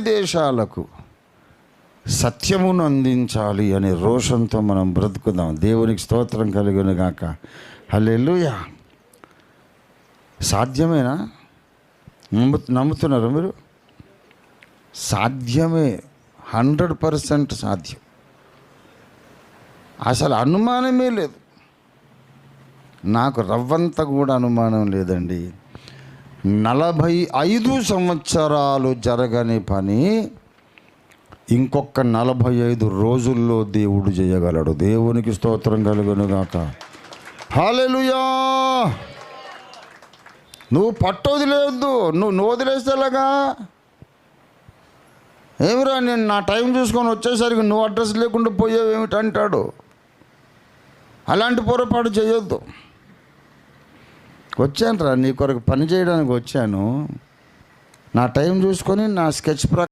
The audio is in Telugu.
దేశాలకు సత్యమును అందించాలి అనే రోషంతో మనం బ్రతుకుదాం. దేవునికి స్తోత్రం కలుగును గాక. హల్లెలూయా. సాధ్యమేనా? నమ్ము నమ్ముతున్నారు మీరు? సాధ్యమే. హండ్రెడ్ పర్సెంట్ సాధ్యం. అసలు అనుమానమే లేదు. నాకు రవ్వంత కూడా అనుమానం లేదండి. నలభై ఐదు సంవత్సరాలు జరగని పని ఇంకొక నలభై ఐదు రోజుల్లో దేవుడు చేయగలడు. దేవునికి స్తోత్రం కలుగునుగాక. హాలెలుయా నువ్వు పట్టు వదిలేవద్దు నువ్వు నువ్వు వదిలేస్తే ఏమిరా నేను నా టైం చూసుకొని వచ్చేసరికి నువ్వు అడ్రస్ లేకుండా పోయావు ఏమిటి అంటాడు అలాంటి పొరపాటు చేయొద్దు. వచ్చాను రా నీ కొరకు పని చేయడానికి వచ్చాను. నా టైం చూసుకొని నా స్కెచ్ ప్రకారం